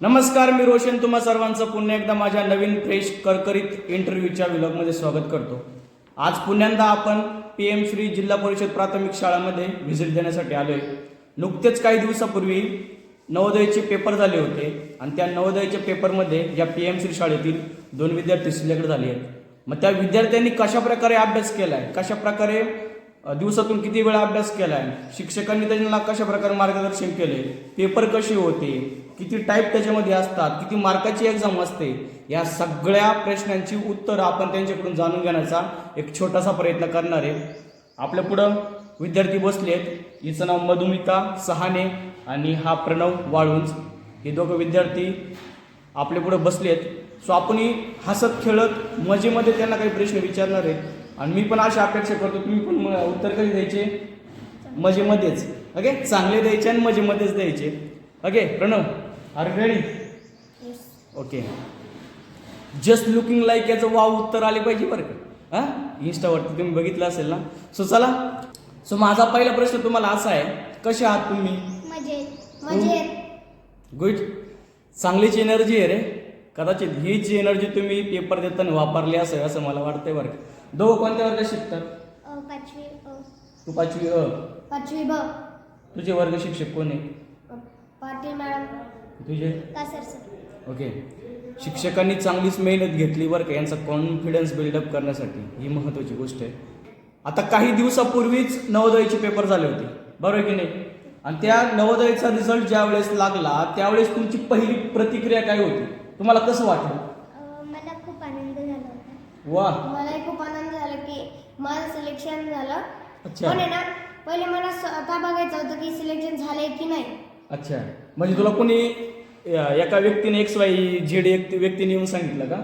नमस्कार मी रोशन. तुम्हा सर्वांचं पुन्हा एकदा माझ्या नवीन फ्रेश करकरीत इंटरव्ह्यूच्या विलॉगमध्ये स्वागत करतो. आज पुण्यांदा आपण पी एम श्री जिल्हा परिषद प्राथमिक शाळामध्ये व्हिजिट देण्यासाठी आलोय. नुकतेच काही दिवसापूर्वी नवोदयचे पेपर झाले होते आणि त्या नवोदयच्या पेपरमध्ये या पी एम श्री शाळेतील दोन विद्यार्थी सिलेक्ट झाले आहेत. मग त्या विद्यार्थ्यांनी कशा प्रकारे अभ्यास केला आहे कशा प्रकारे दिवसातून किती वेळा अभ्यास केला आहे शिक्षकांनी त्यांना कशा प्रकारे मार्गदर्शन केले पेपर कसे होते? किती टाईप त्याच्यामध्ये असतात? किती मार्काची एक्झाम असते? या सगळ्या प्रश्नांची उत्तरं आपण त्यांच्याकडून जाणून घेण्याचा एक छोटासा प्रयत्न करणार आहे. आपल्या पुढं विद्यार्थी बसलेत हिचं नाव मधुमिता सहाने आणि हा प्रणव वाळुंज. हे दोघं विद्यार्थी आपल्या पुढं बसलेत सो आपणही हसत खेळत मजेमध्ये त्यांना काही प्रश्न विचारणार आहेत. आणि मी पण अशी अपेक्षा करतो तुम्ही पण उत्तर कधी द्यायचे? मजेमध्येच. ओके चांगले द्यायचे आणि मजेमध्येच द्यायचे. Okay Pranav are ready okay just looking like याचं वाव उत्तर आले पाहिजे बरं का? हां? इन्स्टावरती तुम्ही बघितलं असेल ना? सो चला. सो माझा पहिला प्रश्न तुम्हाला असा आहे. कसे आहात तुम्ही? गुड चांगलीच एनर्जी आहे रे. कदाचित हीच एनर्जी तुम्ही पेपर देताना वापरली असेल असं मला वाटतंय बरं का? दोघं कोणत्या वर्गात शिकतात? अ, पाचवी अ, तू पाचवी अ. पाचवी ब. तुझे वर्ग शिक्षक कोण आहे अ, पाटील मॅडम. तुझे? कासर सर. ओके. शिक्षकांनी चांगलीच मेहनत घेतली बरं का यांचा कॉन्फिडन्स बिल्डअप करण्यासाठी. ही महत्त्वाची गोष्ट आहे. आता काही दिवसापूर्वीच नवोदयचे पेपर झाले होते. बरोबर आहे की नाही? आणि त्या नवोदयचा रिझल्ट ज्या वेळेस लागला त्यावेळेस तुमची पहिली प्रतिक्रिया काय होती? तुम्हाला कसं वाटलं अ, मला खूप आनंद झाला होता वा मलाही खूप आनंद झाला की माझं सिलेक्शन झालं. अच्छा. पण आहे ना पहिले मला स्वतः बघायचं होतं की सिलेक्शन झालंय की नाही. अच्छा. म्हणजे तुला कोणी एका व्यक्तीने एक्स वाय झेड एक व्यक्तीने येऊन सांगितलं का?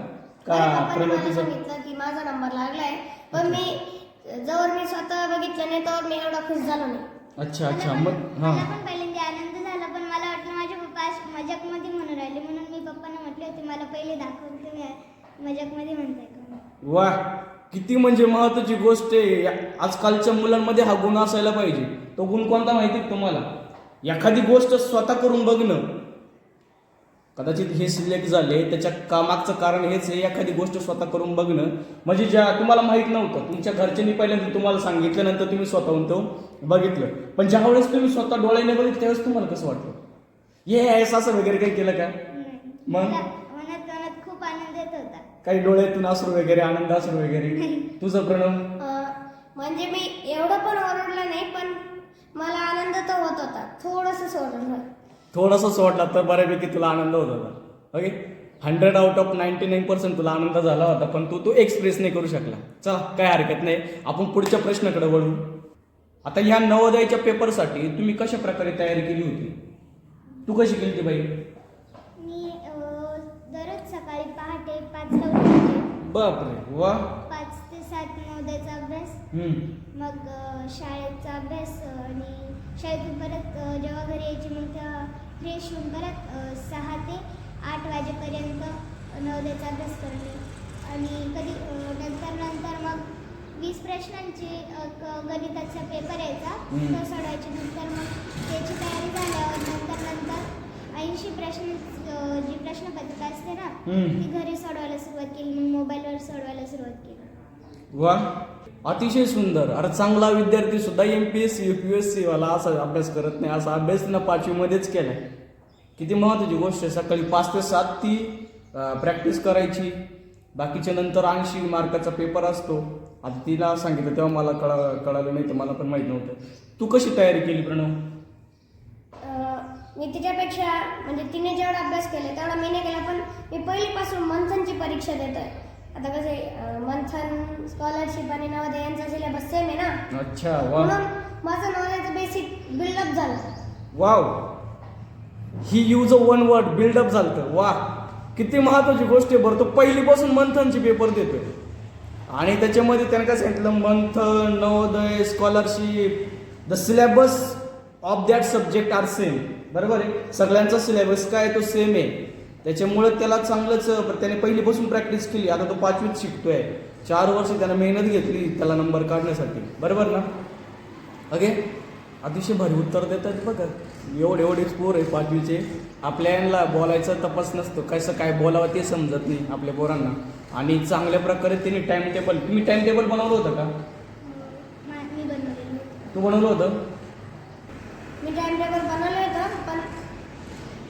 का माझ्या पप्पाने मला प्रणतीचं सांगितलं की माझा नंबर लागलाय. पण मी जवळ मी स्वतः बघितलं नाही तर मी एवढा खुश झालो नाही. अच्छा अच्छा. मग हां. मला पण पहिल्यांदा आनंद झाला पण मला वाटलं माझे पप्पा आज मजाकमध्ये म्हणून राहिले. म्हणून मी पप्पांना म्हटले होते मला पहिले दाखवून तुम्ही मजाकमध्ये म्हणताय का? वा किती म्हणजे महत्वाची गोष्ट आहे. या- आजकालच्या मुलांमध्ये हा गुण असायला पाहिजे. तो गुण कोणता माहिती आहे तुम्हाला? एखादी गोष्ट स्वतः करून बघणं. कदाचित हे सिलेक्ट झाले त्याच्या कामाचं कारण हेच आहे एखादी गोष्ट स्वतः करून बघणं. म्हणजे ज्या तुम्हाला माहीत नव्हतं. तुमच्या घरच्यांनी पहिल्यांदा तुम्हाला सांगितल्यानंतर तुम्ही स्वतःहून तो बघितलं. पण ज्या वेळेस तुम्ही स्वतः डोळ्याने बघितलं त्यावेळेस तुम्हाला कसं वाटलं? ये असं वगैरे काही केलं का? नाही. मग? मला मनात मनात खूप आनंद येत होता. काही डोळ्यातून अश्रू वगैरे आनंद अश्रू वगैरे. तुझं प्रणव? म्हणजे मी एवढं पण ओरडलं नाही पण मला आनंद तर होत होता. थोडंसं सोडलं. थोडासा सोडला तर बऱ्यापैकी तुला आनंद होत होता. Okay? Hundred out of ninety nine percent तुला आनंद झाला होता पण तू तो एक्सप्रेस नाही करू शकला. चला काय हरकत नाही. आपण पुढच्या प्रश्नाकडे वळू. आता ह्या नवोदयाच्या पेपरसाठी तुम्ही कशा प्रकारे तयारी केली होती? तू कशी केली होती बाई? बापरे वा पाच ते सात नवोदयाचा अभ्यास हम्म. मग अ, शाळेचा अभ्यास अ, आणि शाळेतून परत अ, जेव्हा घरी यायची मग तेव्हा फ्रेश होऊन परत अ, सहा ते आठ वाजेपर्यंत नवोदयाचा अभ्यास करणे आणि कधी अ, नंतर नंतर मग वीस प्रश्नांची अ, क- गणिताचा पेपर यायचा हम्म. तो सोडवायचे नंतर मग त्याची तयारी झाल्यावर नंतर नंतर ऐंशी प्रश्न जी प्रश्नपत्रिका असते ना. ती घरी सोडवायला सुरुवात केली मग मोबाईलवर सोडवायला सुरुवात केली. वा. अतिशय सुंदर. अरे चांगला विद्यार्थी सुद्धा M P S C U P S C वाला असा अभ्यास करत नाही असा अभ्यास तिनं पाचवीमध्येच केलाय. किती महत्वाची गोष्ट आहे सकाळी पाच ते सात ती प्रॅक्टिस करायची. बाकीच्या नंतर ऐंशी मार्काचा पेपर असतो. आता तिला सांगितलं तेव्हा मला कळा कळालं नाही तर मला पण माहीत नव्हतं. तू कशी तयारी केली प्रणव? मी तिच्यापेक्षा म्हणजे तिने जेवढा अभ्यास केला तेवढा मी नाही केला पण मी पहिलीपासून मंथनची परीक्षा देतोय. आता कसे अ, मंथन स्कॉलरशिप आणि नवोदय यांचा सिलेबस सेम आहे ना? अच्छा वा म्हणून माझं नवोदयाचं बेसिक बिल्डअप झालं. Wow. He use a one word buildup झालं वा. किती महत्वाची गोष्ट आहे बरं. तो पहिलीपासून मंथनचे पेपर देतोय. आणि त्याच्यामध्ये त्याने काय सांगितलं? Manthan Navodaya scholarship the syllabus of that subject are same बरोबर आहे? सगळ्यांचा सिलेबस काय तो सेम आहे. त्याच्यामुळे त्याला चांगलंच त्याने पहिलीपासून प्रॅक्टिस केली. आता तो पाचवीत शिकतोय. चार वर्ष त्यानं मेहनत घेतली त्याला नंबर काढण्यासाठी. बरोबर ना? ओके अतिशय भारी उत्तर देतात बघा. एवढे एवढेच पोर आहे पाचवीचे. आपल्या यांना बोलायचं तपास नसतो. कसं काय बोलावं ते समजत नाही आपल्या पोरांना. आणि चांगल्या प्रकारे त्यांनी टाइम टेबल तुम्ही टाइम टेबल बनवलं होतं का. तू बनवलं होतं? मी टाइम टेबल बनवलं होतं पण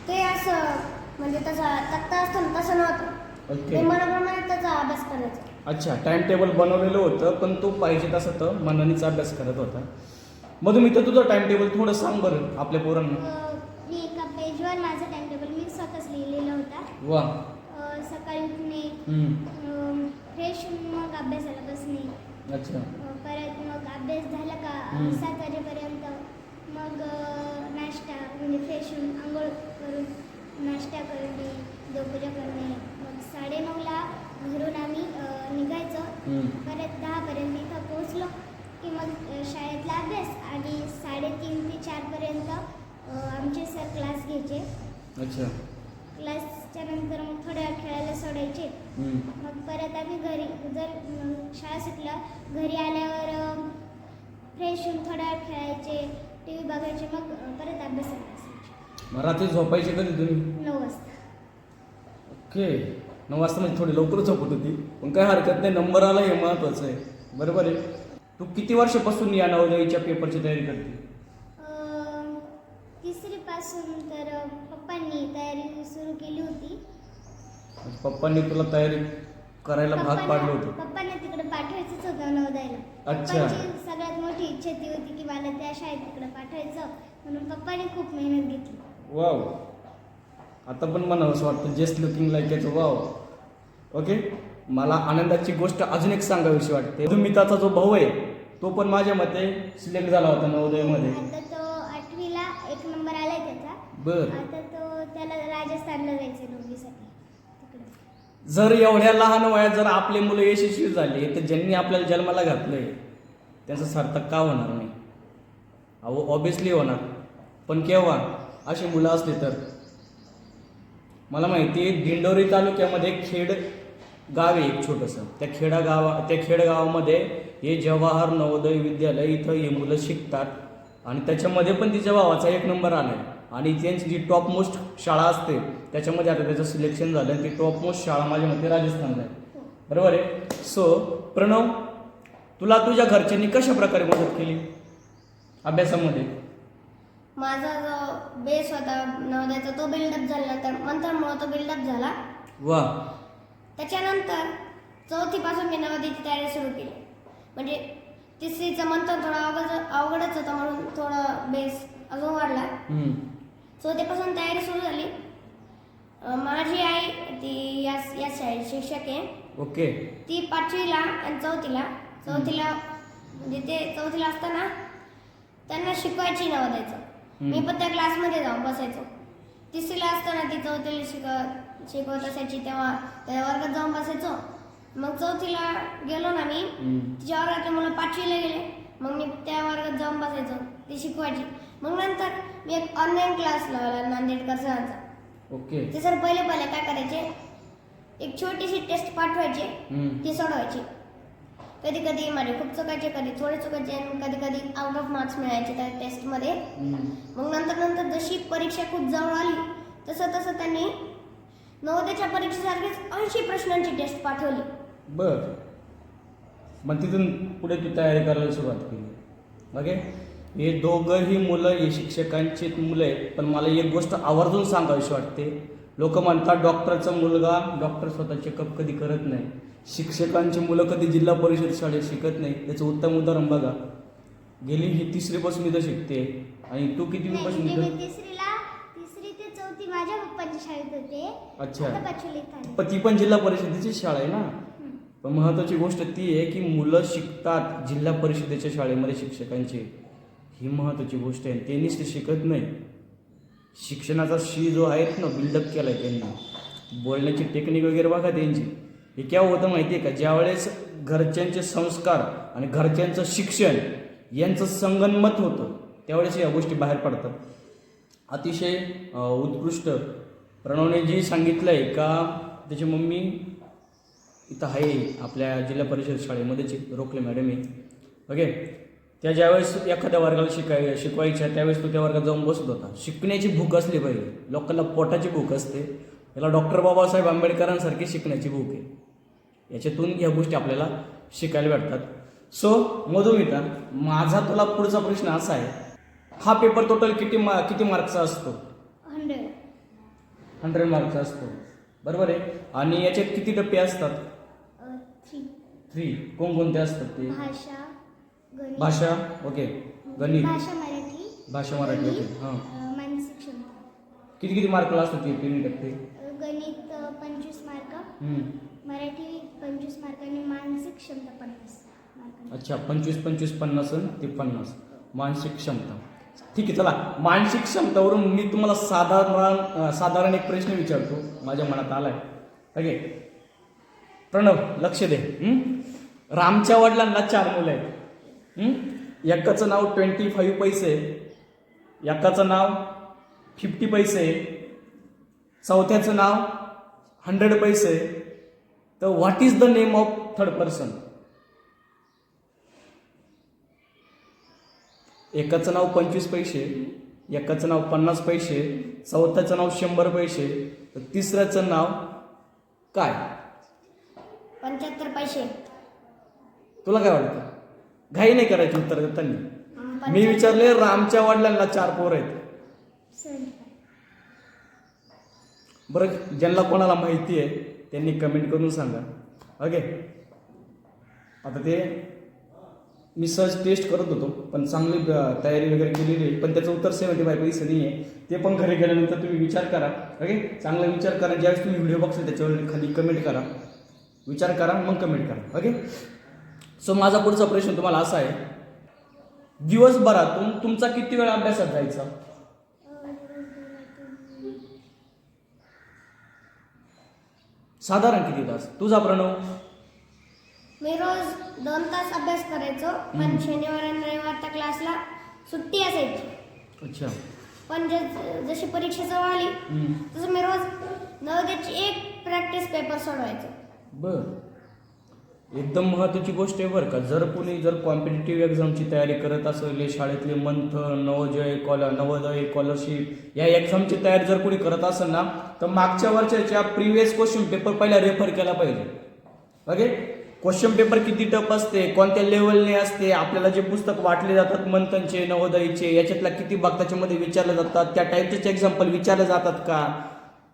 ते असं म्हणजे तसा तक्ता असतो ना तसं नव्हतं. ओके ते मनाप्रमाणे त्याचा अभ्यास करायचा. अच्छा टाइम टेबल बनवलेलं होतं पण तो पाहिजे तसं तर मनानेच अभ्यास करत होता. मधू मी तर तुझं टाइम टेबल थोडं सांग बरं आपल्या पोरांना. मी एका पेजवर माझा टाइम टेबल मी स्वतःच लिहिलेला होता. वा अ, सकाळी उठणे हम्म. फ्रेश मग अभ्यासाला बसणे अच्छा. परत मग अभ्यास झाला का हम्म. सात वाजेपर्यंत मग नाश्ता म्हणजे फ्रेश होऊन आंघोळ करून नाश्ता करणे देवपूजा करणे. मग साडेनऊला घरून आम्ही निघायचो. परत दहापर्यंत इथं पोहोचलो की मग शाळेतला अभ्यास आणि साडेतीन ते चारपर्यंत आमचे सर क्लास घ्यायचे. अच्छा. क्लासच्या नंतर मग थोड्या वेळ खेळायला सोडायचे. मग परत आम्ही घरी जर शाळा सुटल्या घरी आल्यावर फ्रेश होऊन थोडा वेळ खेळायचे. टी व्ही बघायचे मग परत अभ्यासाला बसायचे. मग रात्री झोपायचे कधी तुम्ही? नऊ वाजता. ओके. नऊ वाजता म्हणजे थोडी लवकर झोपत होती पण काय हरकत नाही नंबर आला हे महत्वाचं आहे. बरोबर आहे. तू किती वर्षापासून या नवोदयीच्या पेपरची तयारी करते? तिसरीपासून तर पप्पांनी तयारी सुरू केली होती. म्हणजे पप्पांनी तुला तयारी करायला भाग पाडलं होतं. पप्पांना तिकडे पाठवायचंच होतं नवोदयला. अच्छा. मोठी इच्छा ती होती की मला त्या शाळेत तिकडे पाठवायचं. म्हणून पप्पांनी खूप मेहनत घेतली. वाव आता पण मला असं वाटतं जस्ट लुकिंग लाईक याचं वाव ओके मला आनंदाची गोष्ट अजून एक सांगावीशी वाटते. मधुमिताचा जो भाऊ आहे तो पण माझ्या मते सिलेक्ट झाला होता नवोदयमध्ये. आता तो आठवीला एक नंबर आलाय त्याचा. बर. आता तो त्याला राजस्थानला जायचंय नववीसाठी. तिकडे. जर एवढ्या लहान वयात जर आपले मुलं यशस्वी झाले तर ज्यांनी आपल्याला जन्माला घातलंय त्यांचं सार्थक का होणार नाही? अहो ऑब्विसली होणार. पण केव्हा? अशी मुलं असली तर. मला माहिती आहे दिंडोरी तालुक्यामध्ये खेड गाव आहे एक छोटंसं. त्या खेडा गावा त्या खेडगावामध्ये हे जवाहर नवोदय विद्यालय इथं हे मुलं शिकतात. आणि त्याच्यामध्ये पण तिच्या भावाचा एक नंबर आला आहे आणि त्यांची जी टॉप मोस्ट शाळा असते त्याच्यामध्ये आता त्याचं सिलेक्शन झालं आणि ती टॉप मोस्ट शाळा माझ्या मते राजस्थानला आहे. बरोबर आहे? सो प्रणव तुला तुझ्या घरच्यांनी कशा प्रकारे मदत केली? अभ्यासामध्ये? माझा जो बेस होता नवोदयाचा तो बिल्डअप झाल्यानंतर मंथनमुळं तो बिल्डअप झाला. वा. त्याच्यानंतर चौथीपासून मी नवोदयाची तयारी सुरू केली. म्हणजे तिसरीचं मंथन थोडं अवघड अवघडच होतं म्हणून थोडं बेस अजून वाढला. चौथीपासून तयारी सुरू झाली. माझी आई ती या या शाळेत शिक्षक आहे. ओके. ती पाचवीला आणि चौथीला चौथीला म्हणजे ते चौथीला असताना त्यांना शिकवायची नवोदयाचं मी पण त्या क्लासमध्ये जाऊन बसायचो. तिसरीला असताना ती चौथीला शिक शिकवत असायची तेव्हा त्या वर्गात जाऊन बसायचो. मग चौथीला गेलो ना मी. तिच्या वर्गातले मुलं पाचवीला गेले. मग मी त्या वर्गात जाऊन बसायचो ती शिकवायची. मग नंतर मी एक ऑनलाईन क्लास लावला नांदेडकर सरांचा. ओके. ते सर पहिले पहिले काय करायचे एक छोटीशी टेस्ट पाठवायची. ती सोडवायची. कधी कधी माझे खूप चुकायचे कधी थोडे चुकायचे आणि कधी कधी आउट ऑफ मार्क्स मिळायचे त्या टेस्टमध्ये. मग नंतर नंतर जशी परीक्षा खूप जवळ आली तसं तसं त्यांनी नवोदयच्या परीक्षेसारखीच ऐंशी प्रश्नांची टेस्ट पाठवली. बर. मग तिथून पुढे तू तयारी करायला सुरुवात केली. ओके? हे दोघंही मुलं हे शिक्षकांची मुलं आहेत पण मला एक गोष्ट आवर्जून सांगावीशी वाटते. लोक म्हणतात डॉक्टरचा मुलगा डॉक्टर स्वतः चेकअप कधी करत नाही. शिक्षकांची मुलं कधी जिल्हा परिषद शाळेत शिकत नाही. त्याचं उत्तम उदाहरण बघा. गेली ही तिसरीपासून इथं शिकते. आणि तू किती नाही पासून म्हणजे मी इथं? तिसरीला तिसरी ते चौथी माझ्या पप्पांच्या शाळेत होते. अच्छा. आता पाचवीला इथं आले. पण ती पण जिल्हा परिषदेची शाळा आहे ना? पण महत्वाची गोष्ट ती आहे की मुलं शिकतात जिल्हा परिषदेच्या शाळेमध्ये शिक्षकांची. ही महत्वाची गोष्ट आहे. त्यांनीच ते शिकत नाही. शिक्षणाचा शी जो आहे ना बिल्डअप केला आहे त्यांनी. बोलण्याची टेक्निक वगैरे बघा त्यांची. हे क्या होतं माहिती आहे का? ज्यावेळेस घरच्यांचे संस्कार आणि घरच्यांचं शिक्षण यांचं संगनमत होतं त्यावेळेस या गोष्टी बाहेर पडतात. अतिशय उत्कृष्ट प्रणवने जी सांगितलं आहे का? त्याची मम्मी इथं आहे आपल्या जिल्हा परिषद शाळेमध्येच रोखले मॅडम आहे. ओके? त्या ज्यावेळेस एखाद्या वर्गाला शिकाय शिकवायच्या त्यावेळेस तो त्या वर्गात जाऊन बसत होता. शिकण्याची भूक असली पाहिजे. लोकांना पोटाची भूक असते. याला डॉक्टर बाबासाहेब आंबेडकरांसारखी शिकण्याची भूक आहे. याच्यातून ह्या गोष्टी आपल्याला शिकायला भेटतात. सो मधुमिता माझा तुला पुढचा प्रश्न असा आहे. हा पेपर टोटल किती मा किती मार्कचा असतो? हंड्रेड हंड्रेड मार्कचा असतो. बरोबर आहे? आणि याच्यात किती टप्पे असतात? थ्री कोणकोणते असतात ते? भाषा गणित. भाषा ओके गणित. भाषा मराठी. भाषा मराठी ओके हां. अ, मानसिक क्षमता किती किती मार्कला असतात ते तीन टप्पे? गणित पंचवीस मार्क. मराठी पंचवीस मार्कांनी मानसिक क्षमता पन्नास. अच्छा पंचवीस पंचवीस पन्नास आणि ते पन्नास. मानसिक क्षमता. ठीक आहे चला. मानसिक क्षमतावरून मी तुम्हाला साधारण साधारण एक प्रश्न विचारतो. माझ्या मनात आलाय. ओके. प्रणव लक्ष दे. रामच्या वडिलांना चार मुलं आहेत. एकाचं नाव ट्वेंटी फाईव्ह पैसे एकाचं नाव फिफ्टी पैसे चौथ्याचं नाव हंड्रेड पैसे तर what is the name of third person एकाचं नाव पंचवीस पैसे एकाचं नाव पन्नास पैसे चौथ्याचं नाव शंभर पैसे तर तिसऱ्याचं नाव काय? पंच्याहत्तर पैसे. तुला काय वाटतं? घाई नाही करायची उत्तर देताना अं, मी विचारले रामच्या वडिलांना चार पोर आहेत. बरं ज्यांना कोणाला माहिती आहे त्यांनी कमेंट करून सांगा. ओके आता ते मी सहज टेस्ट करत होतो पण चांगली तयारी वगैरे केलेली आहे. पण त्याचं उत्तर सेव्हन्टी फाय पैसे नाही आहे ते पण घरी गेल्यानंतर तुम्ही विचार करा. ओके चांगला विचार करा. ज्यावेळेस तुम्ही व्हिडिओ बघसाल त्याच्यावर खाली कमेंट करा. विचार करा मग कमेंट करा. ओके सो माझा पुढचा प्रश्न तुम्हाला असा आहे. दिवसभरातून तुमचा किती वेळ अभ्यासात जायचा? साधारण किती तास? तुझा प्रणव? मी रोज दोन तास अभ्यास करायचो पण. शनिवार आणि रविवारच्या क्लासला सुट्टी असायची. अच्छा. पण ज- जशी परीक्षा जवळ आली हम्म. तसं मी रोज नवोदयाची एक प्रॅक्टिस पेपर सोडवायचो. बर. एकदम महत्त्वाची गोष्ट आहे बरं का. जर कोणी जर कॉम्पिटेटिव्ह एक्झामची तयारी करत असेल शाळेतले मंथन नवोदय कॉल नवोदय स्कॉलरशिप या एक्झामची तयारी जर कोणी करत असेल ना तर मागच्या वर्षाच्या प्रिव्हियस क्वेश्चन पेपर पहिला रेफर केला पाहिजे. ओके क्वेश्चन पेपर किती टप असते कोणत्या लेवलने असते आपल्याला जे पुस्तक वाटले जातात मंथनचे नवोदयचे याच्यातल्या किती भाग त्याच्यामध्ये विचारले जातात त्या टाईपचेच एक्झाम्पल विचारले जातात का?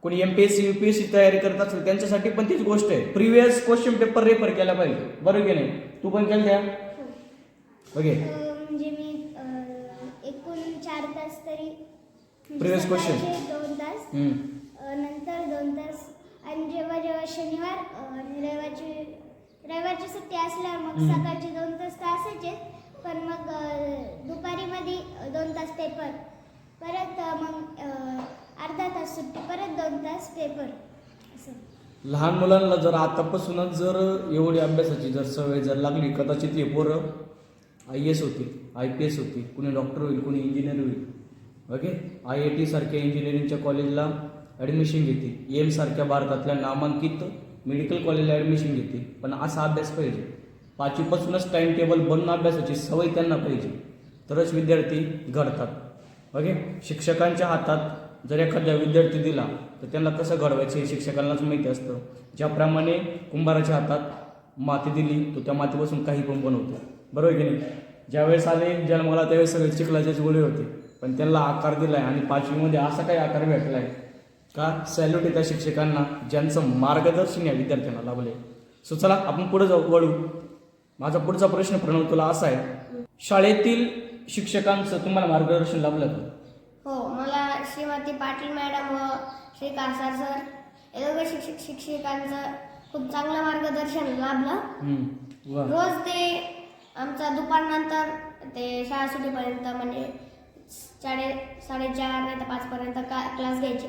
कोणी एमपीएससी युपीएससी तयारी करत असेल त्यांच्यासाठी पण तीच गोष्ट आहे. प्रिव्हियस क्वेश्चन पेपर रेफर केला पाहिजे. बरोबर की नाही? तू पण केलं त्या ओके म्हणजे मी अ, एकूण चार तास तरी म्हणजे Previous question. सकाळचे दोन तास हम्म. अ, नंतर दोन तास आणि जेव्हा जेव्हा शनिवार अ, आणि रविवारची रविवारची सुट्टी असल्यावर मग हम्म. सकाळचे दोन तास तर असायचे पण मग अ, दुपारी मध्ये अ, दोन तास पेपर परत अ, मग अ, अर्धा तास सुट्टी परत दोन तास पेपर असं. लहान मुलांना जर आतापासूनच जर एवढी अभ्यासाची जर सवय जर लागली कदाचित हे पोरं आय एस होतील आय पी एस होतील कुणी डॉक्टर होईल कुणी इंजिनियर होईल. ओके आय आय टी सारख्या इंजिनिअरिंगच्या कॉलेजला ॲडमिशन घेतील एम सारख्या भारतातल्या नामांकित मेडिकल कॉलेजला ॲडमिशन घेतील पण असा अभ्यास पाहिजे. पाचवीपासूनच टाईम टेबल बनून अभ्यासाची सवय त्यांना पाहिजे. तरच विद्यार्थी घडतात. ओके शिक्षकांच्या हातात जर एखादा विद्यार्थी दिला तर त्यांना कसं घडवायचं हे शिक्षकांनाच माहिती असतं. ज्याप्रमाणे कुंभाराच्या हातात माती दिली तो त्या मातीपासून काही पण बनवतो. बरोबर की नाही? ज्यावेळेस आले जन्माला त्यावेळेस सगळे चिखलाचेच गोळे होते पण त्यांना आकार दिलाय आणि पाचवीमध्ये असा काही आकार भेटलाय का? सॅल्यूट त्या शिक्षकांना ज्यांचं मार्गदर्शन या विद्यार्थ्यांना लाभले सो चला आपण पुढे जाऊ वळू. माझा पुढचा प्रश्न प्रणव तुला असा आहे. शाळेतील शिक्षकांचं तुम्हाला मार्गदर्शन लाभलं का? हो मला श्रीमती पाटील मॅडम व श्री कासार सर हे दोघे शिक्षक शिक्षकांचं खूप चांगलं मार्गदर्शन लाभलं. रोज ते आमचा दुपारनंतर ते शाळा सुटीपर्यंत म्हणजे साडे साडेचार नाही तर पाचपर्यंत का क्लास घ्यायचे.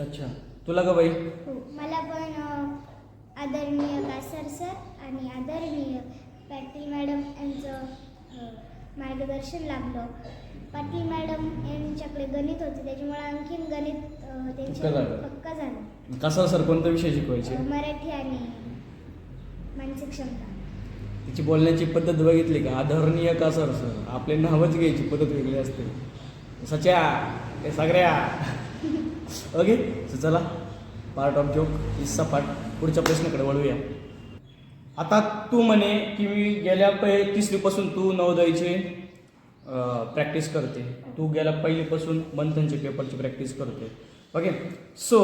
अच्छा. तुला का बाई? हो मला पण आदरणीय कासर सर आणि आदरणीय पाटील मॅडम यांचं मार्गदर्शन लाभलं पाटील मॅडम यांच्याकडे गणित होते त्याच्यामुळे आणखीन गणित. त्यांच्या पक्का झालं. कसा सर कोणता विषय शिकवायचे? मराठी आणि मानसिक क्षमता तिची बोलण्याची पद्धत बघितली का? आदरणीय का सर सर? आपले नावच घ्यायची पद्धत वेगळी असते. सच्या सगळ्या ओके चला. पार्ट ऑफ जोक इज सपाट पुढच्या प्रश्नाकडे वळूया. आता तू म्हणे की मी गेल्या पै तिसरीपासून तू नवोदयचे प्रॅक्टिस करते. तू गेल्या पहिलीपासून मंथनचे पेपरची प्रॅक्टिस करते. ओके सो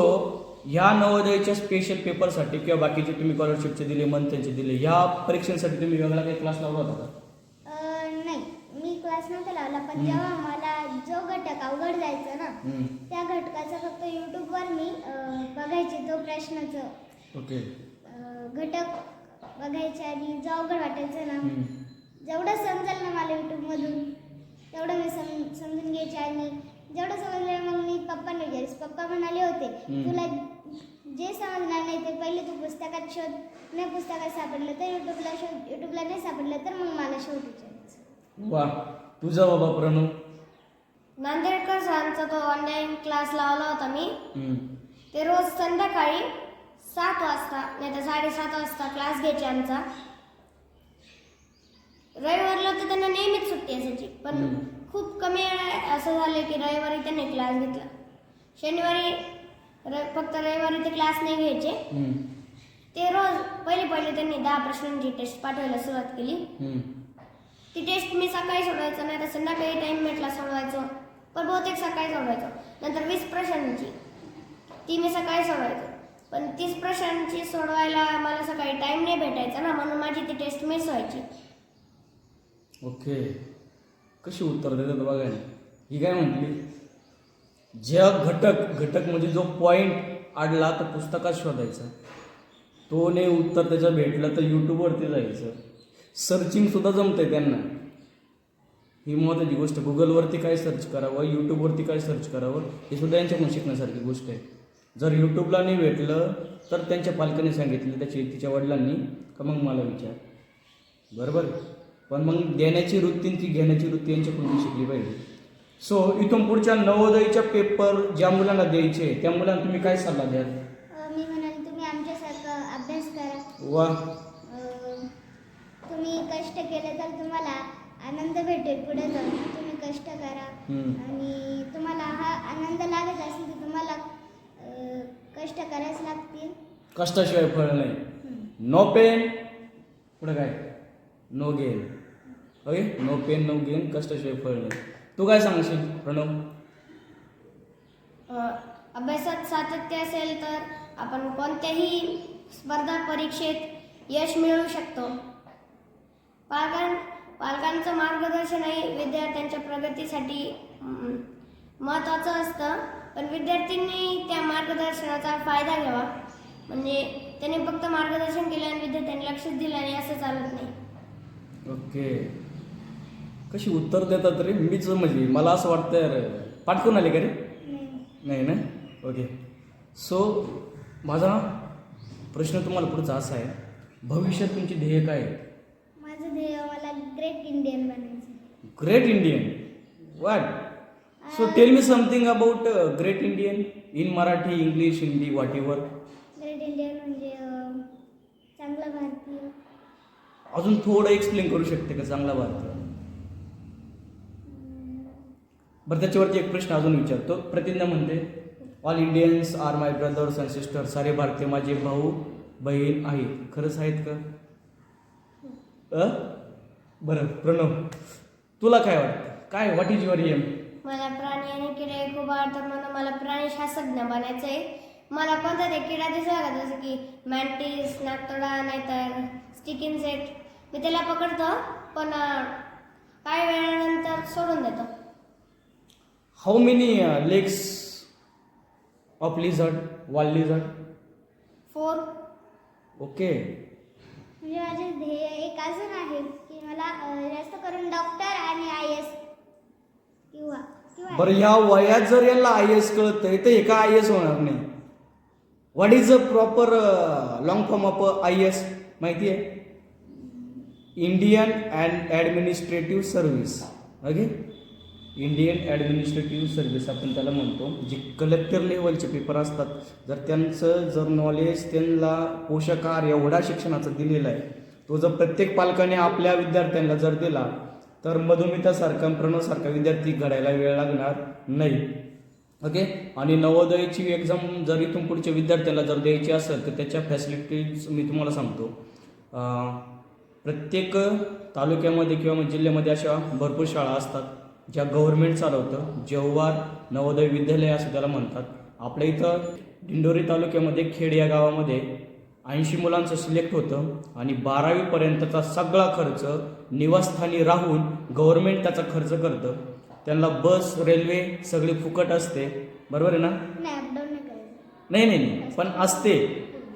ह्या नवोदयच्या स्पेशल पेपरसाठी किंवा बाकीचे तुम्ही स्कॉलरशिपचे दिले मंथनचे दिले ह्या परीक्षांसाठी तुम्ही वेगळा काही क्लास लावला होता का? नाही. मी क्लास नव्हता लावला पण. जेव्हा मला जो घटक अवघड जायचा ना. त्या घटकाचं फक्त यूट्यूबवर मी बघायचे तो प्रश्नाचं. ओके घटक बघायचे आणि जो अवघड वाटायचं ना. जेवढं समजेल ना मला यूट्यूबमधून तेवढं मी सम समजून घ्यायचे आणि जेवढं समजलं मग मी पप्पांना विचारायचे. पप्पा म्हणाले होते. तुला जे समजणार नाही ते पहिले तू पुस्तकात शोध. नाही पुस्तकात सापडलं तर यूट्यूबला शोध. यूट्यूबला नाही सापडलं तर मग मला शोध विचारायचं. वा. तुझा बाबा प्रणव. नांदेडकर सरांचा तो ऑनलाईन क्लास लावला होता मी. ते रोज संध्याकाळी सात वाजता नाही तर साडेसात वाजता क्लास घ्यायचे आमचा. रविवारला तर त्यांना नेहमीच सुट्टी असायची पण हम्म. खूप कमी वेळा असं झालं की रविवारी त्यांनी क्लास घेतला. शनिवारी र फक्त रविवारी ते क्लास नाही घ्यायचे. हम्म. ते रोज पहिले पहिले त्यांनी दहा प्रश्नांची टेस्ट पाठवायला सुरुवात केली. हम्म. ती टेस्ट मी सकाळी सोडवायचो नाही तर संध्याकाळी टाईम भेटला सोडवायचो. पण बहुतेक सकाळी सोडवायचो. नंतर वीस प्रश्नांची. ती मी सकाळी सोडवायचो. पण तीस प्रश्नांची सोडवायला मला सकाळी टाईम नाही भेटायचा ना म्हणून माझी ती टेस्ट मिस व्हायची. ओके. कशी उत्तर देतात बघा ना. ही काय म्हटली? ज्या घटक घटक म्हणजे जो पॉइंट आडला तर पुस्तकात शोधायचा. तो नाही उत्तर त्याचं भेटलं तर यूट्यूबवरती जायचं. सर्चिंग सुद्धा जमतंय त्यांना. ही महत्त्वाची गोष्ट. गुगलवरती काय सर्च करावं? यूट्यूबवरती काय सर्च करावं? हे सुद्धा यांच्याकडून शिकण्यासारखी गोष्ट आहे. जर यूट्यूबला नाही भेटलं तर त्यांच्या पालकांनी सांगितलं त्याच्या तिच्या वडिलांनी का मग मला विचार. बरोबर पण मग देण्याची वृत्ती ती घेण्याची वृत्ती यांच्याकडून शिकली पाहिजे. सो इथून पुढच्या नवोदयच्या पेपर ज्या मुलांना द्यायचे त्या मुलांना तुम्ही काय सल्ला द्याल? मी म्हणाल तुम्ही आमच्यासारखं अभ्यास करा. वा. तुम्ही कष्ट केले तर तुम्हाला आनंद भेटेल पुढे जाऊन. तुम्ही कष्ट करा. आणि तुम्हाला हा आनंद लागत असेल तर तुम्हाला कष्ट करायच लागतील. कष्टाशिवाय फळ नाही. नो पेन पुढे काय? No gain okay no pain no gain कष्टाशिवाय फळ नाही. तू काय सांगशील प्रणव? अभ्यासात सातत्य असेल तर आपण कोणत्याही स्पर्धा परीक्षेत यश मिळवू शकतो. पालकां पालकांचं मार्गदर्शनही विद्यार्थ्यांच्या प्रगतीसाठी महत्त्वाचं असतं. पण विद्यार्थ्यांनी त्या मार्गदर्शनाचा फायदा घ्यावा. म्हणजे त्यांनी फक्त मार्गदर्शन केलं आणि विद्यार्थ्यांनी लक्षच दिलं आणि असं चालत नाही. ओके. कशी उत्तर देतात रे? मीच म्हणजे मला असं वाटतं यार पाठकून आले का रे? नाही. ना? ओके. सो माझा प्रश्न तुम्हाला पुढचा असा आहे. भविष्यात तुमची ध्येय काय आहे माझं ध्येय मला ग्रेट इंडियन बनायचं great Indian. What so tell me something about great Indian in Marathi English Hindi whatever great Indian म्हणजे चांगला भारतीय. अजून थोडं एक्सप्लेन करू शकते का चांगला भारत बरं त्याच्यावरती एक प्रश्न अजून विचारतो. प्रतिज्ञा म्हणते all Indians are my brothers and sister सारे भारतीय माझे भाऊ बहीण आहेत. खरंच आहेत का? बरं प्रणव तुला काय वाटतं? काय व्हॉट इज युअर एम मला प्राणी आणि किडे खूप आवडतात म्हणून मला प्राणी शास्त्रज्ञ बनायचं आहे. मला कोणता ते किडा दिसला का जसं की मॅन्टिस नागतोडा नाहीतर स्टिक इन्सेक्ट मी त्याला पकडतो पण काही वेळानंतर सोडून देतो. How many legs of lizard wall lizard four okay माझे ध्येय एक अजून आहे की मला जास्त करून डॉक्टर आणि आय एस बरं या वयात जर यांना आय एस कळतंय तर हे का आय एस होणार नाही. What is a proper long form of I S माहिती आहे? Indian and administrative service okay Indian administrative service आपण त्याला म्हणतो. जे कलेक्टर लेवलचे पेपर असतात. जर त्यांचं जर नॉलेज त्यांना पोषक एवढा शिक्षणाचं दिलेला आहे तो जर प्रत्येक पालकाने आपल्या विद्यार्थ्यांना जर दिला तर मधुमितासारखा प्रणवसारखा विद्यार्थी घडायला वेळ लागणार नाही. ओके आणि नवोदयाची एक्झाम जर इथून पुढच्या विद्यार्थ्याला जर द्यायची असेल तर त्याच्या फॅसिलिटीज मी तुम्हाला सांगतो. प्रत्येक तालुक्यामध्ये किंवा मग जिल्ह्यामध्ये अशा भरपूर शाळा असतात ज्या गव्हर्नमेंट चालवतं जव्हार नवोदय विद्यालय असं त्याला म्हणतात. आपल्या इथं दिंडोरी तालुक्यामध्ये खेड या गावामध्ये ऐंशी मुलांचं सिलेक्ट होतं आणि बारावीपर्यंतचा सगळा खर्च निवासस्थानी राहून गव्हर्नमेंट त्याचा खर्च करतं. त्यांना बस रेल्वे सगळी फुकट असते. बरोबर आहे ना? नाही नाही. पण असते.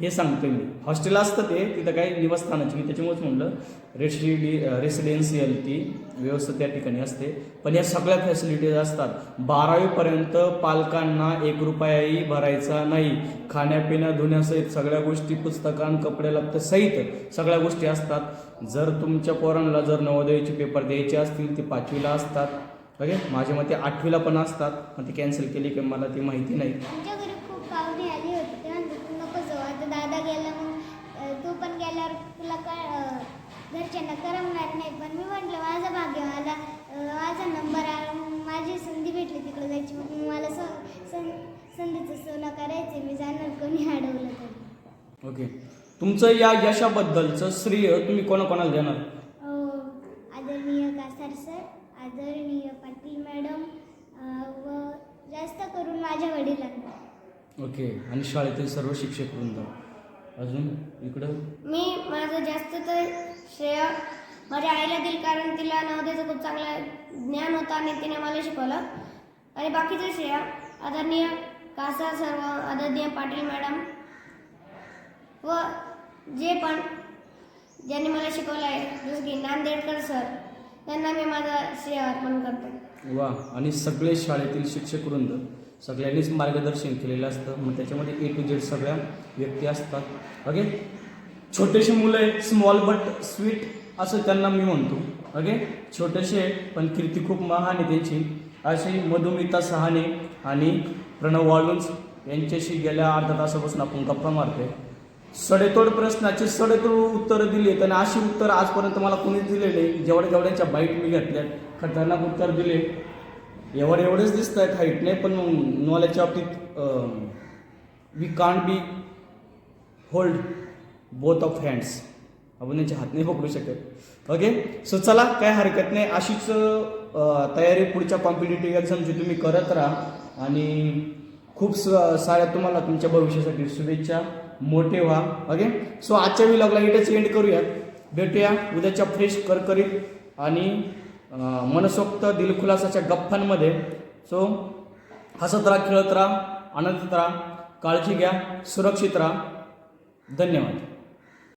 हे सांगतोय मी. हॉस्टेल असतं ते तिथं काही निवासस्थानाची. मी त्याच्यामुळेच म्हणलं रेसिडी रेसिडेन्शियल ती व्यवस्था त्या ठिकाणी असते. पण या सगळ्या फॅसिलिटीज असतात. बारावीपर्यंत पालकांना एक रुपयाही भरायचा नाही. खाण्यापिण्या धुण्यासहित सगळ्या गोष्टी पुस्तकां कपडे लागतं सहित सगळ्या गोष्टी असतात. जर तुमच्या पोरांना जर नवोदयाचे पेपर द्यायचे असतील ते पाचवीला असतात. ओके? माझ्या मते आठवीला पण असतात. मग ते कॅन्सल केली की मला ती माहिती नाही आमच्या घरी खूप पाहुणे आली होती ते म्हणते तू नको जाऊ आता दादा गेला मग अं, तू पण गेल्यावर तुला अं, घरच्यांना करमणार नाही. पण मी म्हटलं माझा भाग्य मला माझा नंबर आला. माझी संधी भेटली तिकडे जायची. मग मला स सं संधीचं सोनं करायचं मी जाणार. कोणी अडवलं तरी? ओके. तुमचं या यशाबद्दलचं श्रेय तुम्ही कोणाकोणाला देणार? आदरणीय कासार सर आदरणीय पाटील मॅडम व जास्त करून माझ्या वडिलांना. ओके. आणि शाळेतील सर्व शिक्षक वृंद. अजून इकडं? मी माझं जास्त तर श्रेय माझ्या आईला दिल कारण तिला नवोदयाचं खूप चांगलं ज्ञान होतं आणि तिने मला शिकवलं. आणि बाकीचं श्रेय आदरणीय कासा सर्व आदरणीय पाटील मॅडम व जे पण ज्यांनी मला शिकवलं आहे जसं की नांदेडकर सर त्यांना मी माझं श्रेय अर्पण करतो. वा आणि सगळे शाळेतील शिक्षक वृंद. सगळ्यांनीच मार्गदर्शन केलेलं असतं. मग त्याच्यामध्ये ए टू झेड सगळ्या व्यक्ती असतात. ओके छोटेसे मुलं आहे स्मॉल बट स्वीट असं त्यांना मी म्हणतो. ओके छोटेसे पण कीर्ती खूप महान आहे त्यांची. अशी मधुमिता सहाने आणि प्रणव वाळूंज यांच्याशी गेल्या अर्धा तासापासून आपण गप्पा मारतोय. सडेतोड प्रश्नाचे सडेतोड उत्तरं दिली आणि अशी उत्तरं आजपर्यंत मला कोणीच दिले नाही. जेवढ्या जेवढ्याच्या बाईट मी घेतल्यात खतरनाक उत्तर दिले एवढे एवढेच दिसत आहेत हाईट नाही पण नॉलेजच्या बाबतीत we can't be hold both of hands आपण त्यांच्या हात नाही पकडू शकत. ओके सो चला काय हरकत नाही. अशीच तयारी पुढच्या कॉम्पिटेटिव्ह एक्झामची तुम्ही करत राहा. आणि खूप स साऱ्या तुम्हाला तुमच्या भविष्यासाठी शुभेच्छा. मोठे व्हा. ओके सो आजच्या व्हिलॉगला इथेच एंड करूयात. भेटूया. उद्याच्या फ्रेश करकरीत. आणि मनसोक्त दिलखुलासाच्या गप्पांमध्ये. सो हसत राहा खेळत राहा आनंदित राहा काळजी घ्या सुरक्षित राहा. धन्यवाद.